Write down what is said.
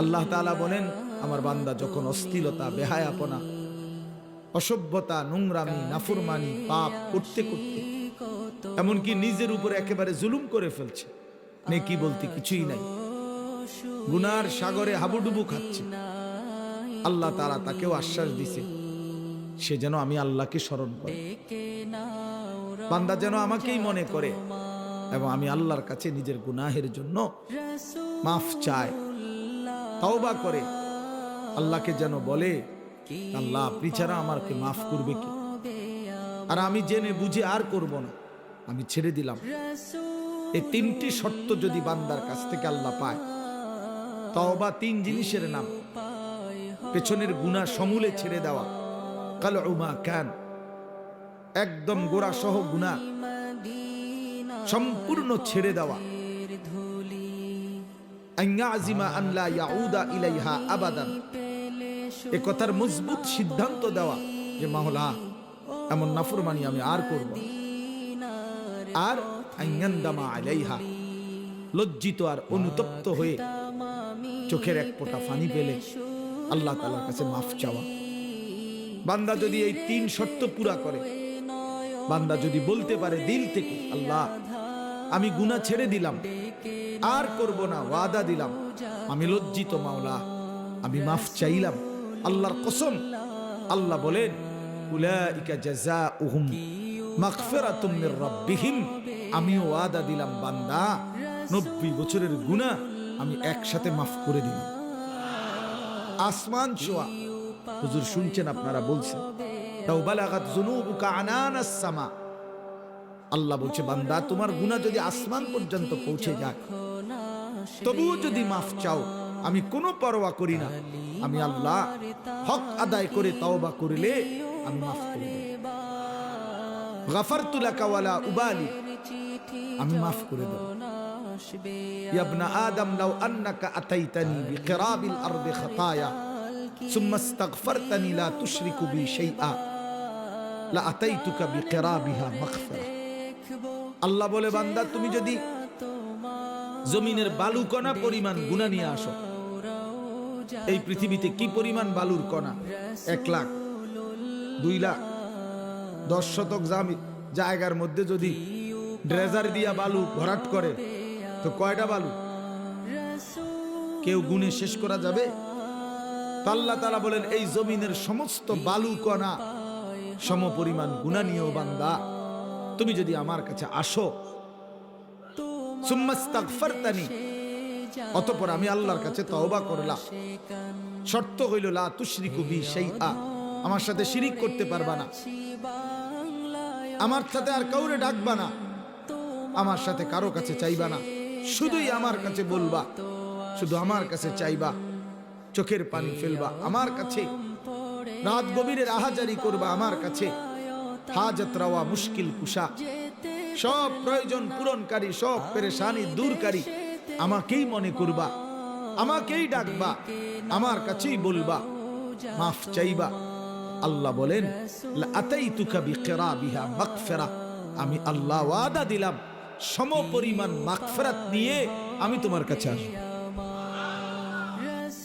আল্লাহ বলেন, আমার বান্দা যখন অস্থিরতা বেহায়াপনা, অসভ্যতা, নোংরামি, নাফরমানি, পাপ করতে করতে, এমনকি নিজের উপরে একেবারে জুলুম করে ফেলছে, নেকি বলতে কিছুই নাই, গুনার সাগরে হাবুডুবু খাচ্ছে, আল্লাহ তারা তাকেও আশ্বাস দিছে, সে যেন আমি আল্লাহকে স্মরণ করে। বান্দা যেন আমাকেই মনে করে এবং আমি আল্লাহর কাছে নিজের গুনাহের জন্য মাফ চায় তওবা করে। আল্লাহকে যেন বলে, আল্লাহ আপনি ছাড়া আমাকে মাফ করবে কি? আর আমি জেনে বুঝে আর করব না। আমি ছেড়ে দিলাম। এই তিনটি শর্ত যদি বান্দার কাছ থেকে আল্লাহ পায়, তওবা তিন জিনিসের নাম। পেছনের গুণা সমূলে ছেড়ে দেওয়া। কাল উমা ক্যান একদম গোড়া সহ গুণা সম্পূর্ণ ছেড়ে দেওয়া। লজ্জিত আর অনুতপ্ত হয়ে চোখের এক ফোঁটা ফানি পেলে আল্লাহ তালার কাছে মাফ চাওয়া। বান্দা যদি এই তিন শর্ত পুরা করে, বান্দা যদি বলতে পারে দিল থেকে, আল্লাহ আমি গুনাহ ছেড়ে দিলাম। আর করব না, ওয়াদা দিলাম। আমি লজ্জিত মাওলা, আমি মাফ চাইলাম। আল্লাহর কসম, আল্লাহ বলেন, উলাইকা জাযাউহুম মাগফিরাতুম মির আমি ওয়াদা দিলাম, বান্দা 90 বছরের গুনাহ আমি একসাথে মাফ করে দিলাম। আসমান ছোঁয়া, হুজুর শুনছেন আপনারা বলছেন, তাও বালাগাত জুনুবুকা আনানাস সামা। আল্লাহ বলছে, বান্দা, তোমার গুনাহ যদি আসমান পর্যন্ত পৌঁছে যায় তবুও যদি মাফ চাও, আমি কোনো পরোয়া করি না। আমি আল্লাহ হক আদায় করে তওবা করিলে আমি মাফ করে দেব। গাফারতু লাকা ওয়ালা উবালি, আমি মাফ করে দেব। ইয়াবনা আদম, লাউ আন্নাকা আতাইতানি বিকিরাবিল আরদি খাতায়া, সুম্মা ইস্তাগফারতানি লা তুশরিকু বি শাইআ, লা আতাইতুকা বিকিরাবিহা মাগফিরা। আল্লাহ বলে, বান্দা, তুমি যদি জমিনের বালু কণা পরিমাণ গুণা নিয়ে আসো, এই পৃথিবীতে কি পরিমাণ বালুর কণা? এক লাখ, দুই লাখ, দশ শতক জামি জায়গার মধ্যে যদি ড্রেজার দিয়া বালু ভরাট করে, তো কয়টা বালু? কেউ গুণে শেষ করা যাবে? তো আল্লাহ তালা বলেন, এই জমিনের সমস্ত বালু কণা সম পরিমাণ গুণা নিয়েও বান্দা। তুমি যদি আমার কাছে আসো অতঃপর আমি আল্লাহর কাছে তওবা করলাম। শর্ত হইল, লা তুশরিকু বি শাইআ। আমার সাথে শিরিক করতে পারবা না। আমার সাথে আর কাউরে ডাকবা না। আমার সাথে কারও কাছে চাইবা না। শুধুই আমার কাছে বলবা। শুধু আমার কাছে চাইবা। চোখের পানি ফেলবা। আমার কাছে। রাত গভীরের আহাজারি করবা আমার কাছে। হাজত মুশকিল কুশা। সব প্রয়োজন পূরণকারী, সব পেরেশানি দূরকারী। আমাকেই মনে করবা, আমাকেই ডাকবা, আমার কাছেই বলবা, মাফ চাইবা। আল্লাহ বলেন আমি আল্লাহ ওয়াদা দিলাম সম পরিমাণ মাগফিরাত নিয়ে আমি তোমার কাছে আসব।